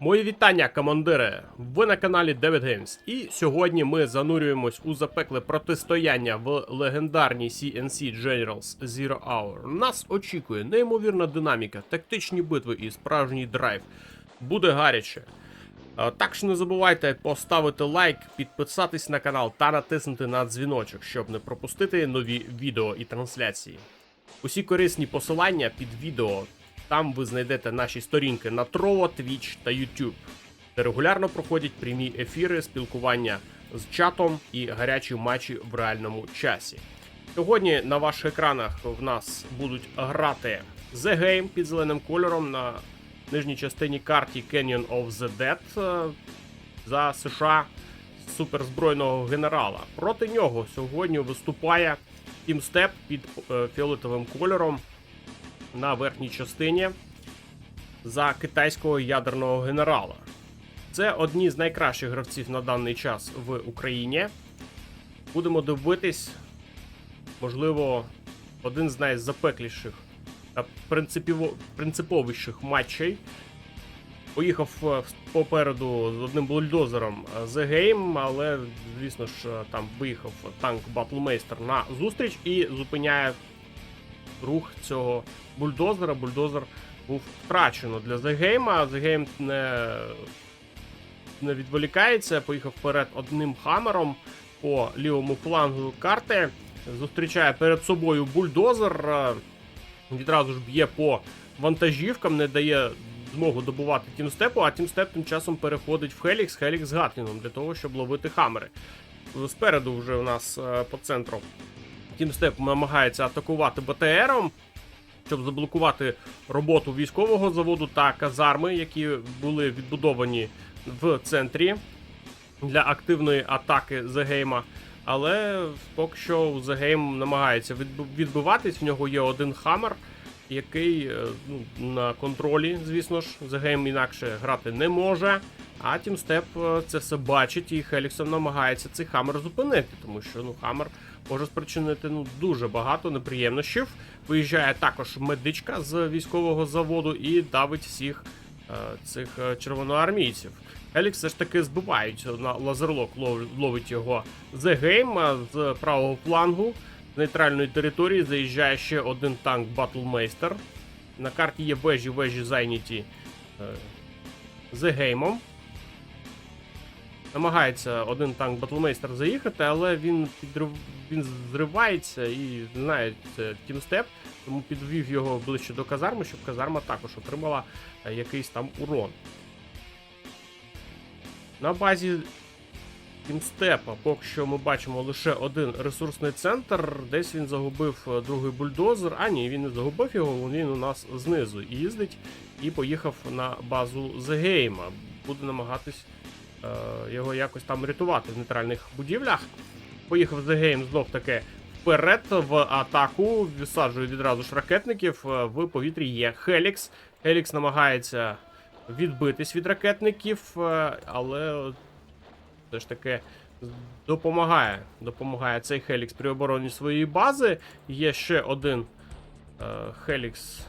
Мої вітання, командири! Ви на каналі David Games. І сьогодні ми занурюємось у запекле протистояння в легендарній CNC Generals Zero Hour. Нас очікує неймовірна динаміка, тактичні битви і справжній драйв. Буде гаряче. Так що не забувайте поставити лайк, підписатись на канал та натиснути на дзвіночок, щоб не пропустити нові відео і трансляції. Усі корисні посилання під відео. Там ви знайдете наші сторінки на Trovo, Twitch та YouTube, де регулярно проходять прямі ефіри, спілкування з чатом і гарячі матчі в реальному часі. Сьогодні на ваших екранах в нас будуть грати The Game під зеленим кольором на нижній частині карті Canyon of the Dead е, за США суперзбройного генерала. Проти нього сьогодні виступає Team Step під е, фіолетовим кольором на верхній частині за китайського ядерного генерала. Це одні з найкращих гравців на даний час в Україні. Будемо дивитись, можливо, один з найзапекліших та принциповіших матчей. Поїхав е, попереду з одним бульдозером е, The Game, але, звісно ж, е, там виїхав танк Батлмейстер на зустріч і зупиняє рух цього бульдозера. Бульдозер був втрачено для The Game, а The Game не, не відволікається, поїхав вперед одним хамером по лівому флангу карти. Зустрічає перед собою бульдозер. Відразу ж б'є по вантажівкам, не дає змогу добувати тімстепу, а тімстеп тим часом переходить в Хелікс, Хелікс з Гатліном для того, щоб ловити хамери. Спереду вже у нас е, по центру Тімстеп намагається атакувати БТРом, щоб заблокувати роботу військового заводу та казарми, які були відбудовані в центрі для активної атаки Зегейма. Але поки що Зегейм намагається відбиватись. В нього є один хамер, який е, ну, на контролі, звісно ж, Зегейм інакше грати не може. А Тімстеп це все бачить, і Хеліксон намагається цей хамер зупинити, тому що ну хамер може спричинити ну дуже багато неприємнощів. Виїжджає також медичка з військового заводу і давить всіх е, цих е, червоноармійців. Елікс все ж таки збивають на лазерлок, лов- ловить його Game з правого флангу. З нейтральної території заїжджає ще один танк Батлмейстер. На карті є вежі, вежі зайняті е, Game. Намагається один танк Батлмейстер заїхати, але він підрив... він зривається і знає це тімстеп, тому підвів його ближче до казарми, щоб казарма також отримала е, якийсь там урон. На базі Тімстепа поки що ми бачимо лише один ресурсний центр. Десь він загубив е, другий бульдозер. А ні, він не загубив його, він у нас знизу їздить і поїхав на базу Зегейма. Буде намагатись його якось там рятувати в нейтральних будівлях. Поїхав The Game знов таки вперед в атаку. Висаджує відразу ж ракетників. Е, В повітрі є Хелікс. Хелікс намагається відбитись від ракетників, е, але все ж таки допомагає. Допомагає цей Хелікс при обороні своєї бази. Є ще один е, Хелікс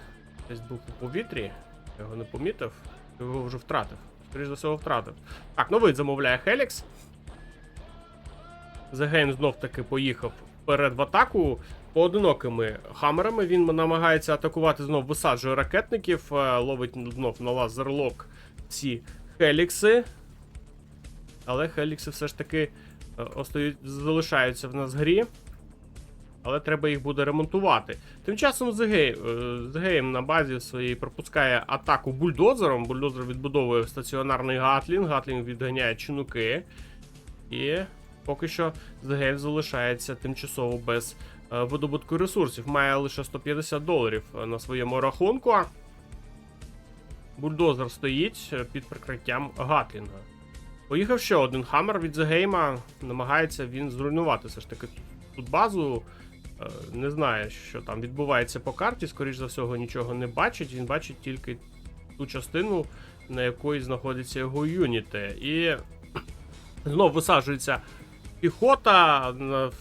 десь був у повітрі. Я його не помітив. Його вже втратив. Скоріше за всього, втратив. Так, новий замовляє Хелікс. Зегейм знов таки поїхав вперед в атаку. Поодинокими хамерами він намагається атакувати знов, висаджує ракетників, е, ловить знов на лазерлок ці Хелікси. Але Хелікси все ж таки е, остають, залишаються в нас грі. Але треба їх буде ремонтувати. Тим часом Зегейм, Зегейм на базі своїй пропускає атаку бульдозером. Бульдозер відбудовує стаціонарний Гатлінг. Гатлінг відганяє чинуки. І поки що Зегейм залишається тимчасово без е, видобутку ресурсів. Має лише 150 доларів е, на своєму рахунку. Бульдозер стоїть е, під прикриттям Гатлінга. Поїхав ще один хаммер від Зегейма. Намагається він зруйнувати все ж таки тут базу. Е, Не знає, що там відбувається по карті. Скоріш за всього, нічого не бачить. Він бачить тільки ту частину, на якої знаходиться його юніти. І знов висаджується піхота. на-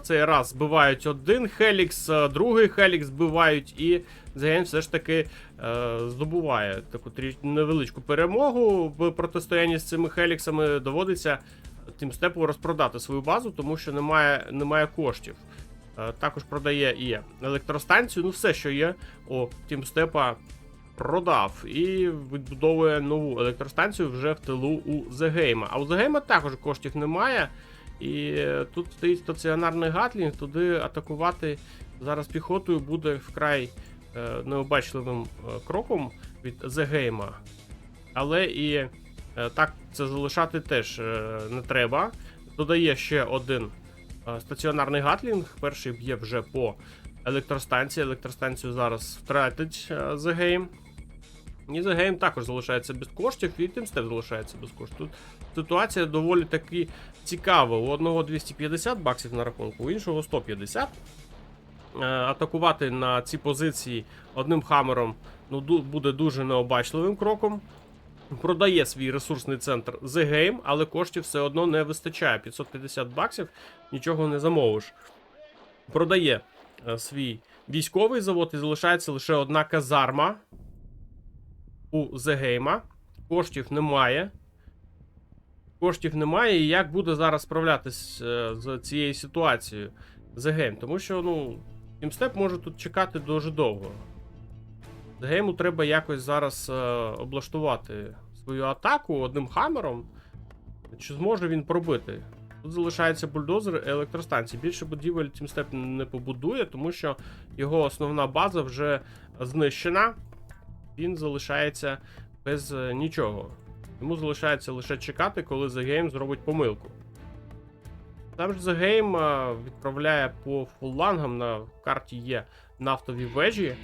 цей раз збивають один Хелікс, е, другий Хелікс збивають, і The все ж таки е, здобуває таку невеличку перемогу в протистоянні з цими Хеліксами. Доводиться Тімстепу розпродати свою базу, тому що немає, немає коштів. Е, також продає і електростанцію, ну все, що є. О, Тімстепа продав і відбудовує нову електростанцію вже в тилу у Зегейма. А у Зегейма також коштів немає. І тут стоїть стаціонарний гатлінг, туди атакувати зараз піхотою буде вкрай е, необачливим е, кроком від Зегейма. Але і так це залишати теж не треба. Додає ще один стаціонарний гатлінг. Перший б'є вже по електростанції. Електростанцію зараз втратить е, The Game. І The Game також залишається без коштів, і Тимстеп залишається без коштів. Тут ситуація доволі таки цікава. У одного 250 баксів на рахунку, у іншого 150. Е, Атакувати на ці позиції одним хамером ну, буде дуже необачливим кроком. Продає свій ресурсний центр The Game, але коштів все одно не вистачає. 550 баксів нічого не замовиш. Продає е, свій військовий завод і залишається лише одна казарма у The Game. Коштів немає. Коштів немає, і як буде зараз справлятись е, з цією ситуацією The Game? Тому що, ну, Тімстеп може тут чекати дуже довго. The Game треба якось зараз е, облаштувати свою атаку одним хамером. Чи зможе він пробити? Тут залишається бульдозер і електростанції. Більше будівель Тімстеп не побудує, тому що його основна база вже знищена. Він залишається без е, нічого. Йому залишається лише чекати, коли The Game зробить помилку. Там ж The Game е, відправляє по фуллангам, на карті є нафтові вежі,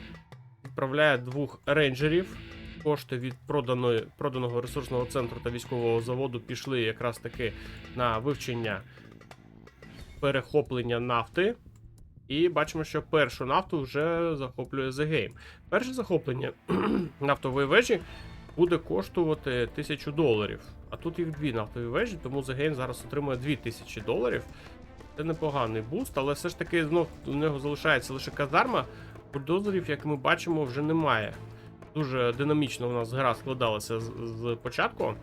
відправляє двох рейнджерів. Кошти від проданої, проданого ресурсного центру та військового заводу пішли якраз таки на вивчення перехоплення нафти. І бачимо, що першу нафту вже захоплює The Game. Перше захоплення нафтової вежі буде коштувати 1000 доларів. А тут їх дві нафтові вежі, тому The Game зараз отримує 2000 доларів. Це непоганий буст, але все ж таки знов у нього залишається лише казарма. Бульдозерів, як ми бачимо, вже немає. Дуже динамічно у нас гра складалася з, з початку.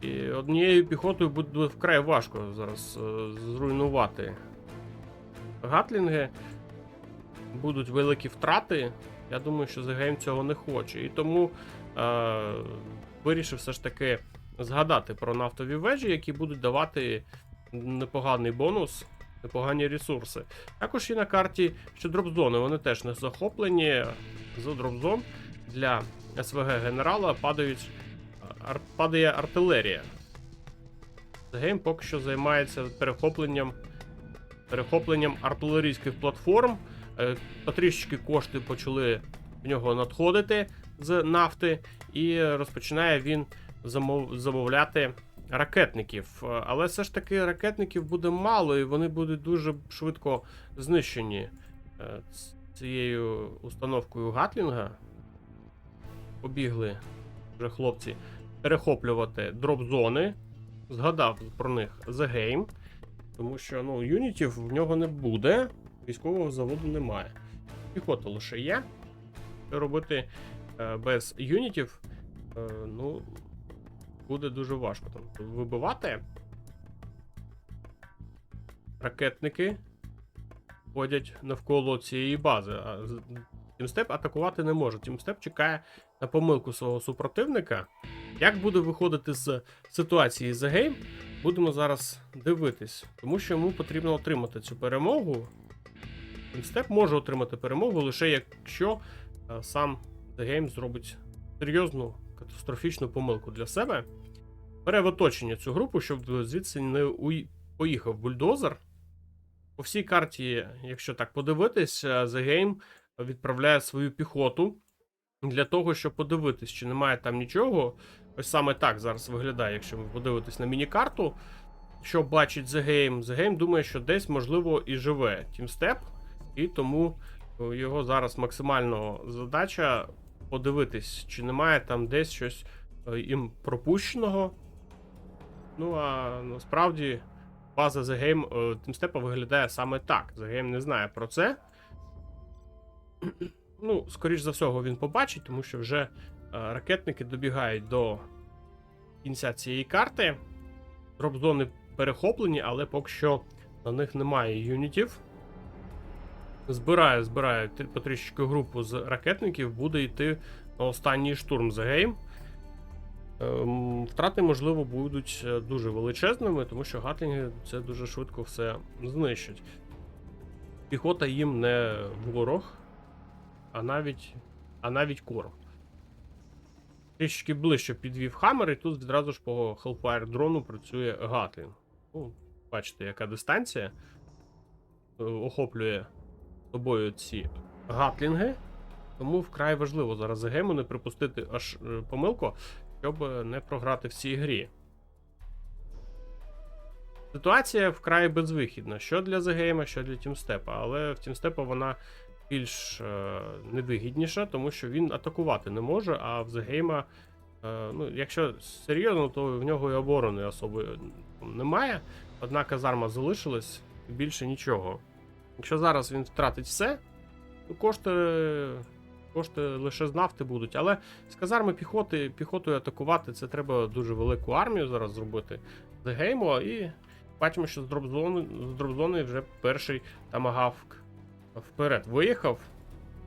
І однією піхотою буде вкрай важко зараз е, зруйнувати гатлінги. Будуть великі втрати. Я думаю, що Game цього не хоче. І тому е, вирішив все ж таки згадати про нафтові вежі, які будуть давати непоганий бонус, непогані ресурси. Також і на карті ще дропзони, вони теж не захоплені. З дропзон для СВГ генерала падають, ар, падає артилерія. Game поки що займається перехопленням перехопленням артилерійських платформ. Е, Потрішечки кошти почали в нього надходити з нафти, і розпочинає він замов... замовляти ракетників. Е, Але все ж таки ракетників буде мало, і вони будуть дуже швидко знищені е, цією установкою Гатлінга. Побігли вже хлопці перехоплювати дроп-зони. Згадав про них The Game. Тому що ну, юнітів в нього не буде, військового заводу немає. Піхота лише є. Що робити е, без юнітів, ну, буде дуже важко там вибивати. Ракетники ходять навколо цієї бази. А Тімстеп атакувати не може. Тімстеп чекає на помилку свого супротивника. Як буде виходити з ситуації за гейм, будемо зараз дивитись, тому що йому потрібно отримати цю перемогу. Тімстеп може отримати перемогу лише якщо е, сам The Game зробить серйозну катастрофічну помилку для себе. Бере в оточення цю групу, щоб звідси не уї- поїхав бульдозер. По всій карті, якщо так подивитись, е, The Game відправляє свою піхоту для того, щоб подивитись, чи немає там нічого. Ось саме так зараз виглядає, якщо ви подивитесь на міні-карту. Що бачить The Game? The Game думає, що десь, можливо, і живе Тімстеп, і тому е, його зараз максимально задача подивитись, чи немає там десь щось е, їм пропущеного. Ну а насправді база The Game Тімстепа виглядає саме так. The Game не знає про це. Ну, скоріш за всього, він побачить, тому що вже е, ракетники добігають до кінця цієї карти. Дроп-зони перехоплені, але поки що на них немає юнітів. Збираю, збираю потрішечки групу з ракетників, буде йти на останній штурм The Game. Ем, Втрати, можливо, будуть е, дуже величезними, тому що гатлінги це дуже швидко все знищать. Піхота їм не ворог, а навіть, а навіть корм. Трішки ближче підвів хамер, і тут відразу ж по Hellfire дрону працює Гатлінг. Ну, бачите, яка дистанція е, охоплює собою ці гатлінги. Тому вкрай важливо зараз за гейму не припустити аж е, помилку, щоб е, не програти в цій грі. Ситуація вкрай безвихідна. Що для Загейма, що для Тімстепа. Але в Тімстепа вона більш е, невигідніша, тому що він атакувати не може, а в Загейма, е, ну, якщо серйозно, то в нього і оборони особо немає. Одна казарма залишилась, і більше нічого. Якщо зараз він втратить все, то кошти, кошти лише з нафти будуть. Але з казарми піхоти, піхотою атакувати це треба дуже велику армію зараз зробити з гейму. І бачимо, що з дропзони, з вже перший тамагавк вперед виїхав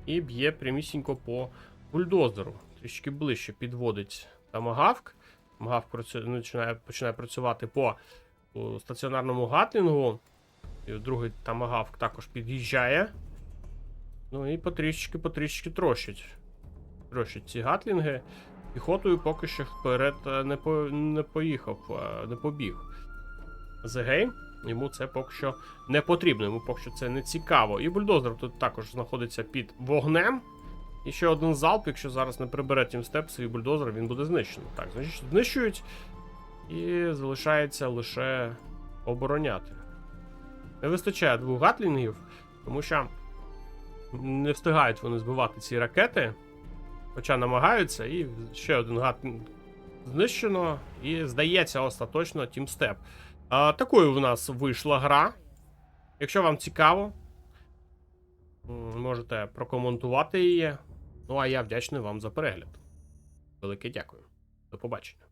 і б'є прямісінько по бульдозеру. Трішки ближче підводить тамагавк. Тамагавк починає, починає працювати по о, стаціонарному гатлінгу. І другий тамагавк також під'їжджає. Ну і потрішечки, потрішечки трощить. Трощить ці гатлінги. Піхотою поки що вперед е, не, по, не поїхав, е, не побіг. Зегей, йому це поки що не потрібно, йому поки що це не цікаво. І бульдозер тут також знаходиться під вогнем. І ще один залп, якщо зараз не прибере тімстеп свій бульдозер, він буде знищений. Так, значить, знищують. І залишається лише обороняти. Не вистачає двох гатлінгів, тому що не встигають вони збивати ці ракети. Хоча намагаються, і ще один гатлінг знищено. І здається, остаточно тімстеп. А, такою в нас вийшла гра. Якщо вам цікаво, можете прокоментувати її. Ну а я вдячний вам за перегляд. Велике дякую. До побачення.